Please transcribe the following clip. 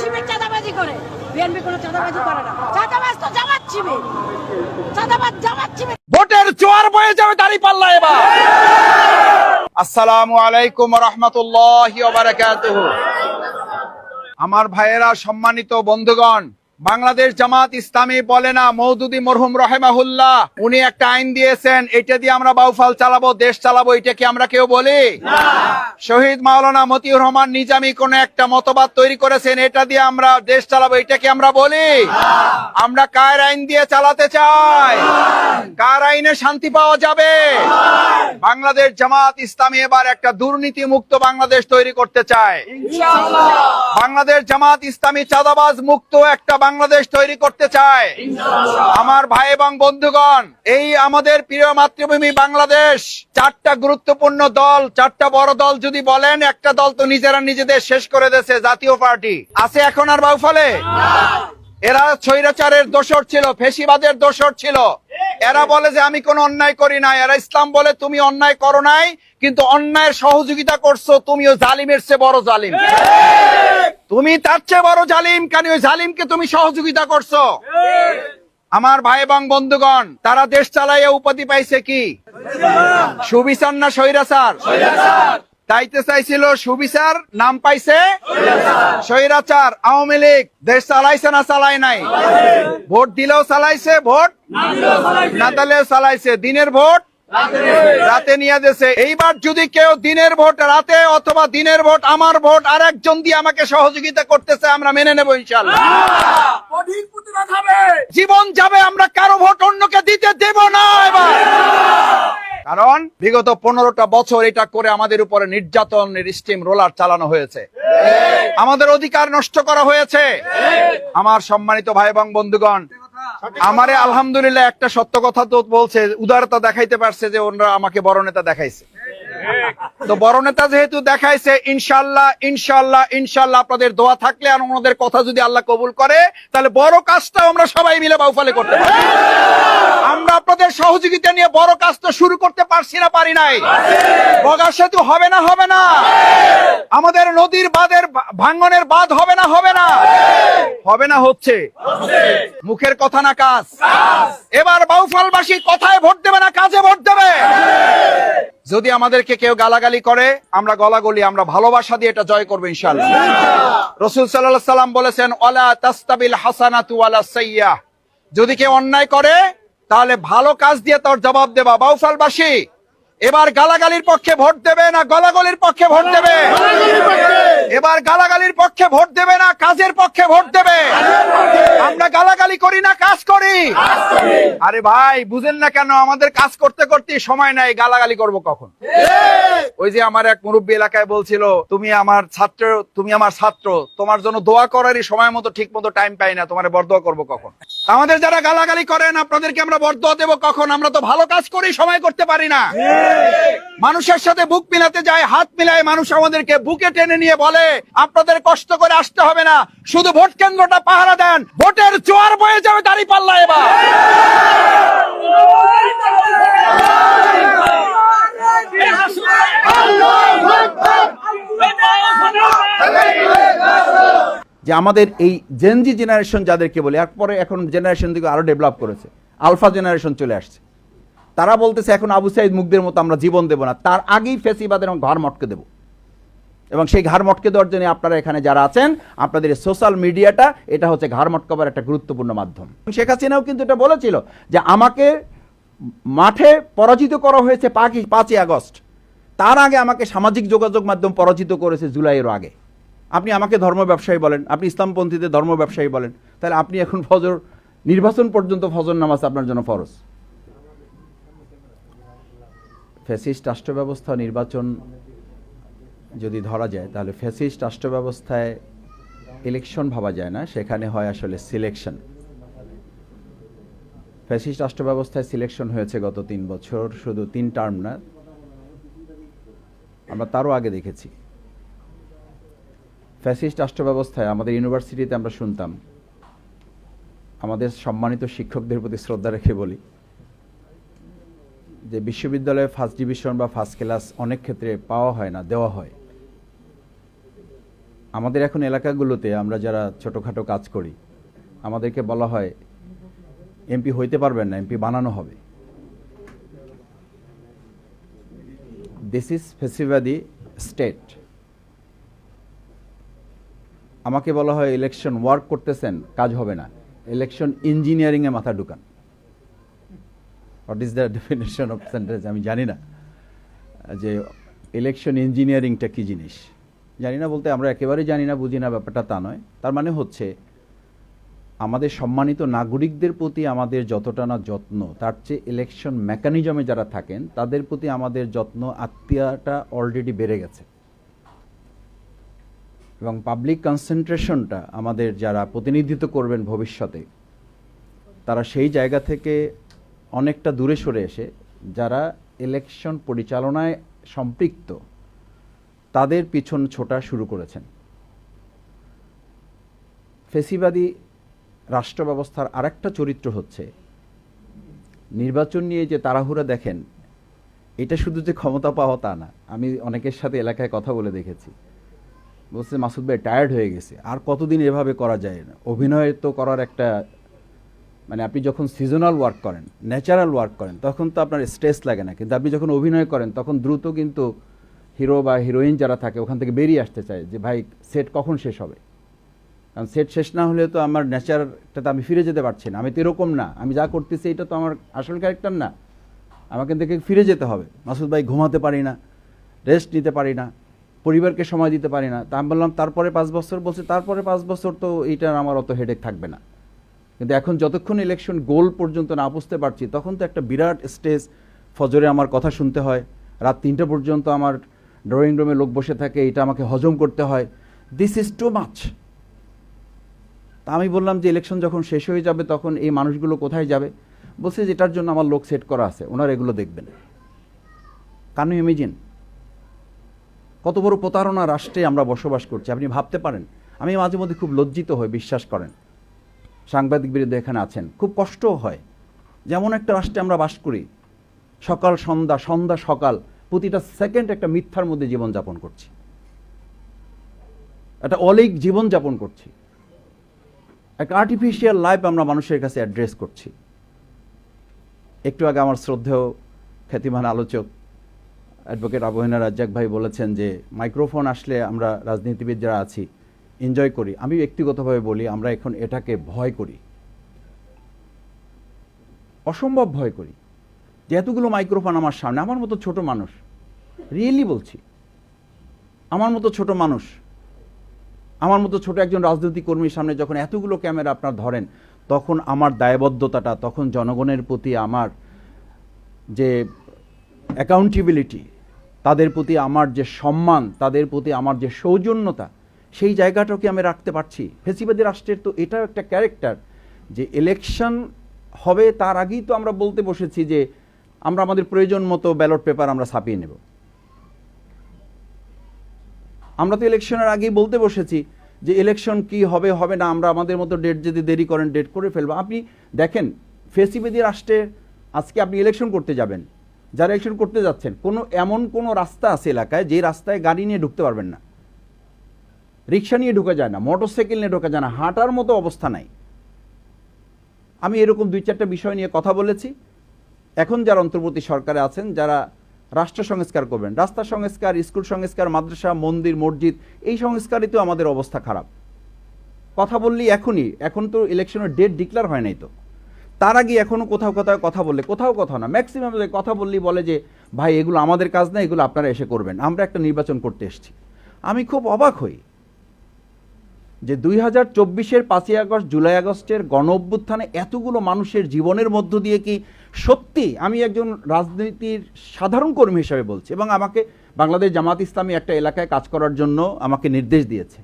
শিবির চাঁদাবাজি করে। বিএনপি কোনো চাঁদাবাজি করে না। চাঁদাবাজ তো জামাত শিবির। চাঁদাবাজ জামাত শিবির। ভোটের জোয়ার বয়ে যাবে দাঁড়ি পাল্লা এবার। আসসালামু আলাইকুম রহমতুল্লাহ আমার ভাইয়েরা সম্মানিত বন্ধুগণ বাংলাদেশ জামাত ইসলামী বলে না মৌদুদি মরহুম রহেমাহুল্লাহ উনি একটা আইন দিয়েছেন এটা দিয়ে আমরা বাউফাল চালাবো দেশ চালাবো এটা কি আমরা কেউ বলি? শহীদ মাওলানা মতিউর রহমান নিজামি কোন একটা মতবাদ তৈরি করেছেন এটা দিয়ে আমরা দেশ চালাবো এটা কি আমরা বলি? আমরা কায়ের আইন দিয়ে চালাতে চাই? কার আইনে শান্তি পাওয়া যাবে? বাংলাদেশ জামাত ইসলামী এবার একটা দুর্নীতি মুক্ত বাংলাদেশ তৈরি করতে চায়। বাংলাদেশ জামাত ইসলামী চাঁদাবাজ মুক্ত একটা বাংলাদেশ তৈরি করতে চায়। আমার ভাই এবং বন্ধুগণ এই আমাদের প্রিয় মাতৃভূমি বাংলাদেশ চারটা গুরুত্বপূর্ণ দল চারটা বড় দল যদি বলেন একটা দল তো নিজেরা নিজেদের শেষ করে দিয়েছে জাতীয় পার্টি। আছে এখন আর বাউফলে? এরা স্বৈরাচারের দোষর ছিল ফেসিবাদের দোষর ছিল। এরা বলে যে আমি কোনো অন্যায় করি নাই। এরা ইসলাম বলে, তুমি অন্যায় করো নাই, কিন্তু অন্যায়ের সহযোগিতা করছ, তুমিও জালিমের চেয়ে বড় জালিম। তুমি তার চেয়ে বড় জালিম কেন ওই জালিমকে তুমি সহযোগিতা করছ। আমার ভাই এবং বন্ধুগণ, তারা দেশ চালাইয়া উপাধি পাইছে কি? সুবিচার না স্বৈরাচার? তাইতে চাইছিল সুবিচার নাম পাইছে স্বৈরাচার আওয়ামী লীগ। দেশ চালাইছে না চালাই নাই? ভোট দিলেও চালাইছে ভোট না দিলেও চালাইছে। দিনের ভোট রাতে নিয়ে দিয়েছে এইবার যদি কেউ দিনের ভোট রাতে অথবা দিনের ভোট আমার ভোট আর একজন দিয়ে আমাকে সহযোগিতা করতেছে আমরা মেনে নেব ইনশাল্লাহ জীবন যাবে আমরা কারও ভোট অন্যকে দিতে দেব না এবার। কারণ বিগত পনেরোটা বছর এটা করে আমাদের উপরে নির্যাতনের স্টিম রোলার চালানো হয়েছে। আমাদের অধিকার নষ্ট করা হয়েছে। আমার সম্মানিত ভাই এবং বন্ধুগণ, আমারে আলহামদুলিল্লাহ একটা সত্য কথা তো বলছে, উদারতা দেখাইতে পারছে যে ওনারা আমাকে বড় নেতা দেখাইছে। তো বড় নেতা যেহেতু দেখাইছে, ইনশাল্লাহ ইনশাল্লাহ ইনশাল্লাহ আপনাদের দোয়া থাকলে আর ওনাদের কথা যদি আল্লাহ কবুল করে, তাহলে বড় কাজটা আমরা সবাই মিলে বাউফালে করতে পারি। আমরা আপনাদের সহযোগিতা নিয়ে বড় কাজ তো শুরু করতে পারছি না, পারি নাই। বগা সেতু হবে না হবে না। আমাদের নদীর বাঁধের ভাঙ্গনের বাঁধ হবে না হবে না। হবে না, হচ্ছে। মুখের কথা না, কাজ। এবার বাউফালবাসী কথায় ভোট দেবে না, কাজে ভোট দেবে। যদি আমাদেরকে কেউ গালাগালি করে, আমরা গলাগলি, আমরা ভালোবাসা দিয়ে এটা জয় করব ইনশাল্লাহ রসুল সাল্লাহ সাল্লাম বলেছেন ওলা তাস্তাবিল হাসানাতু ওয়ালা সাইয়্যাহ। যদি কেউ অন্যায় করে তাহলে ভালো কাজ দিয়ে তোর জবাব দেবা, বাউফালবাসী। এবার গালাগালির পক্ষে ভোট দেবে না গলাগলির পক্ষে ভোট দেবে? এবার গালাগালির পক্ষে ভোট দেবে না কাজের পক্ষে ভোট দেবে? আমরা গালাগালি করি না, কাজ করি। আরে ভাই, বুঝেন না কেন, আমাদের কাজ করতে করতে সময় নাই, গালাগালি করব কখন? ওই যে আমার এক মুরব্বী এলাকায় বলছিল, তুমি আমার ছাত্র, তুমি আমার ছাত্র, তোমার জন্য দোয়া করারই সময় মতো ঠিক মতো টাইম পাই না, তোমার বরদোয়া করব কখন? আমাদের যারা গালাগালি করেন আপনাদেরকে আমরা বর্ধ দেব কখন? আমরা তো ভালো কাজ করি সময় করতে পারি না। মানুষের সাথে বুক মিলাতে যায়, হাত মিলায় মানুষ আমাদেরকে বুকে টেনে নিয়ে বলে, আপনাদের কষ্ট করে আসতে হবে না, শুধু ভোট কেন্দ্রটা পাহারা দেন, ভোটের চোয়ার বয়ে যাবে দাঁড়িয়ে পাল্লা এবার। যে আমাদের এই জেনজি জেনারেশন যাদেরকে বলি এরপরে এখন জেনারেশন দিকে আরও ডেভেলপ করেছে। আলফা জেনারেশন চলে আসছে। তারা বলতেছে, এখন আবু সাইদ মুখদের মতো আমরা জীবন দেব না। তার আগেই ফেসিবাদের ঘর মটকে দেব। এবং সেই ঘাড় মটকে দেওয়ার জন্য আপনারা এখানে যারা আছেন, আপনাদের সোশ্যাল মিডিয়াটা এটা হচ্ছে ঘাড় মটকাবার একটা গুরুত্বপূর্ণ মাধ্যম। শেখ হাসিনাও কিন্তু এটা বলেছিল যে, আমাকে মাঠে পরাজিত করা হয়েছে পাঁচই আগস্ট। তার আগে আমাকে সামাজিক যোগাযোগ মাধ্যম পরাজিত করেছে জুলাইয়ের আগে। আপনি আমাকে ধর্ম ব্যবসায়ী বলেন, আপনি ইসলামপন্থীদের ধর্ম ব্যবসায়ী বলেন, তাহলে আপনি এখন ফজর, নির্বাচন পর্যন্ত ফজর নামাজ আপনার জন্য ফরজ। ফ্যাসিস্ট রাষ্ট্র ব্যবস্থা নির্বাচন যদি ধরা যায়, তাহলে ফ্যাসিস্ট রাষ্ট্র ব্যবস্থায় ইলেকশন ভাবা যায় না, সেখানে হয় আসলে সিলেকশন ফ্যাসিস্ট রাষ্ট্র ব্যবস্থায় সিলেকশন হয়েছে গত তিন বছর, শুধু তিন টার্ম না, আমরা তারও আগে দেখেছি। ফ্যাসিস্ট রাষ্ট্র ব্যবস্থায় আমাদের ইউনিভার্সিটিতে আমরা শুনতাম, আমাদের সম্মানিত শিক্ষকদের প্রতি শ্রদ্ধা রেখে বলি, যে বিশ্ববিদ্যালয়ে ফার্স্ট ডিভিশন বা ফার্স্ট ক্লাস অনেক ক্ষেত্রে পাওয়া হয় না, দেওয়া হয়। আমাদের এখন এলাকাগুলোতে আমরা যারা ছোটোখাটো কাজ করি, আমাদেরকে বলা হয় এমপি হইতে পারবেন না, এমপি বানানো হবে। দিস ইজ ফেসিবাদি স্টেট আমাকে বলা হয় ইলেকশন ওয়ার্ক করতেছেন, কাজ হবে না। ইলেকশন ইঞ্জিনিয়ারিংয়ে মাথা ঢুকান। What is the definition of sentence আমি জানি না। যে ইলেকশন ইঞ্জিনিয়ারিংটা কী জিনিস? জানি না বলতে আমরা একেবারেই জানি না, বুঝি না, ব্যাপারটা তা নয়। তার মানে হচ্ছে, আমাদের সম্মানিত নাগরিকদের প্রতি আমাদের যতটা না যত্ন, তার চেয়ে ইলেকশন মেকানিজমে যারা থাকেন, তাদের প্রতি আমাদের যত্ন, আত্মীয়তা অলরেডি বেড়ে গেছে। এবং পাবলিক কনসেন্ট্রেশনটা আমাদের যারা প্রতিনিধিত্ব করবেন ভবিষ্যতে, তারা সেই জায়গা থেকে অনেকটা দূরে সরে এসে যারা ইলেকশন পরিচালনায় সম্পৃক্ত, তাদের পিছন ছোটা শুরু করেছেন। ফেসিবাদী রাষ্ট্র ব্যবস্থার আরেকটা চরিত্র হচ্ছে, নির্বাচন নিয়ে যে তাড়াহুড়া দেখেন, এটা শুধু যে ক্ষমতা পাওয়া তা না, আমি অনেকের সাথে এলাকায় কথা বলে দেখেছি। বলছে, মাসুদ ভাই টায়ার্ড হয়ে গেছে। আর কতদিন এভাবে করা যায় না? অভিনয় তো করার একটা মানে আপনি যখন সিজনাল ওয়ার্ক করেন ন্যাচারাল ওয়ার্ক করেন, তখন তো আপনার স্ট্রেস লাগে না। কিন্তু আপনি যখন অভিনয় করেন, তখন দ্রুত কিন্তু হিরো বা হিরোইন যারা থাকে, ওখান থেকে বেরিয়ে আসতে চায় যে, ভাই সেট কখন শেষ হবে? কারণ সেট শেষ না হলে তো আমার ন্যাচারটাতে আমি ফিরে যেতে পারছি না। আমি তো এরকম না। আমি যা করতেছি, এটা তো আমার আসল ক্যারেক্টার না। আমাকে থেকে ফিরে যেতে হবে। মাসুদ ভাই, ঘুমাতে পারি না রেস্ট নিতে পারি না। পরিবারকে সময় দিতে পারি না। তা আমি বললাম, তারপরে পাঁচ বছর, বলছে, তারপরে পাঁচ বছর তো এইটার আমার অত হেডেক থাকবে না। কিন্তু এখন যতক্ষণ ইলেকশন গোল পর্যন্ত না বুঝতে পারছি, তখন তো একটা বিরাট স্টেজ ফজরে আমার কথা শুনতে হয়। রাত তিনটা পর্যন্ত আমার ড্রয়িং রুমে লোক বসে থাকে, এটা আমাকে হজম করতে হয়। দিস ইজ টু মাচ তা আমি বললাম যে ইলেকশন যখন শেষ হয়ে যাবে, তখন এই মানুষগুলো কোথায় যাবে? বলছে যে, এটার জন্য আমার লোক সেট করা আছে, ওনারা এগুলো দেখবেন। কানু ইমেজিন কত বড় প্রতারণা রাষ্ট্রে আমরা বসবাস করছি। আপনি ভাবতে পারেন, আমি মাঝে মধ্যে খুব লজ্জিত হই, বিশ্বাস করেন। সাংবাদিক বিরুদ্ধে এখানে আছেন, খুব কষ্টও হয়। যেমন একটা রাষ্ট্রে আমরা বাস করি, সকাল, সন্ধ্যা সন্ধ্যা, সকাল, প্রতিটা সেকেন্ড একটা মিথ্যার মধ্যে জীবনযাপন করছি। একটা অলিক জীবনযাপন করছি। একটা আর্টিফিশিয়াল লাইফ আমরা মানুষের কাছে অ্যাড্রেস করছি। একটু আগে আমার শ্রদ্ধেয় খ্যাতিমান আলোচক অ্যাডভোকেট আবহিনা রাজ্জাক ভাই বলেছেন যে, মাইক্রোফোন আসলে আমরা রাজনীতিবিদ যারা আছি, এনজয় করি। আমি ব্যক্তিগতভাবে বলি, আমরা এখন এটাকে ভয় করি। অসম্ভব ভয় করি। যে এতগুলো মাইক্রোফোন আমার সামনে, আমার মতো ছোট মানুষ, রিয়েলি বলছি, আমার মতো ছোট মানুষ, আমার মতো ছোট একজন রাজনৈতিক কর্মীর সামনে যখন এতগুলো ক্যামেরা আপনার ধরেন, তখন আমার দায়বদ্ধতাটা, তখন জনগণের প্রতি আমার যে অ্যাকাউন্টেবিলিটি তাদের প্রতি আমার যে সম্মান, তাদের প্রতি আমার যে সৌজন্যতা, সেই জায়গাটাকে আমি রাখতে পারছি। ফেসিবাদী রাষ্ট্রের তো এটাও একটা ক্যারেক্টার যে ইলেকশন হবে, তার আগেই তো আমরা বলতে বসেছি যে আমরা আমাদের প্রয়োজন মতো ব্যালট পেপার আমরা ছাপিয়ে নেব। আমরা তো ইলেকশনের আগেই বলতে বসেছি যে ইলেকশন কি হবে হবে না, আমরা আমাদের মতো ডেট যদি দেরি করেন ডেট করে ফেলব। আপনি দেখেন, ফেসিবাদী রাষ্ট্রে আজকে আপনি ইলেকশন করতে যাবেন। যারা ইলেকশন করতে যাচ্ছেন, কোনো, এমন কোনো রাস্তা আছে এলাকায় যে রাস্তায় গাড়ি নিয়ে ঢুকতে পারবেন না। রিক্সা নিয়ে ঢুকা যায় না মোটরসাইকেল নিয়ে ঢোকা যায় না, হাঁটার মতো অবস্থা নাই। আমি এরকম দুই চারটা বিষয় নিয়ে কথা বলেছি। এখন যারা অন্তর্বর্তী সরকারে আছেন, যারা রাষ্ট্র সংস্কার করবেন, রাস্তা সংস্কার, স্কুল সংস্কার, মাদ্রাসা, মন্দির, মসজিদ, এই সংস্কারই তো আমাদের অবস্থা খারাপ। কথা বললি এখনই, এখন তো ইলেকশনের ডেট ডিক্লেয়ার হয় নাই তো। তার আগে এখনও কোথাও কোথাও কথা বললে, কোথাও কথা না ম্যাক্সিমাম কথা বললেই বলে যে, ভাই, এগুলো আমাদের কাজ না, এগুলো আপনারা এসে করবেন। আমরা একটা নির্বাচন করতে এসেছি। আমি খুব অবাক হই যে দুই হাজার চব্বিশের পাঁচই আগস্ট, জুলাই আগস্টের গণ অভ্যুত্থানে এতগুলো মানুষের জীবনের মধ্য দিয়ে কি সত্যি আমি একজন রাজনীতির সাধারণ কর্মী হিসাবে বলছি এবং আমাকে বাংলাদেশ জামাত ইসলামী একটা এলাকায় কাজ করার জন্য আমাকে নির্দেশ দিয়েছে।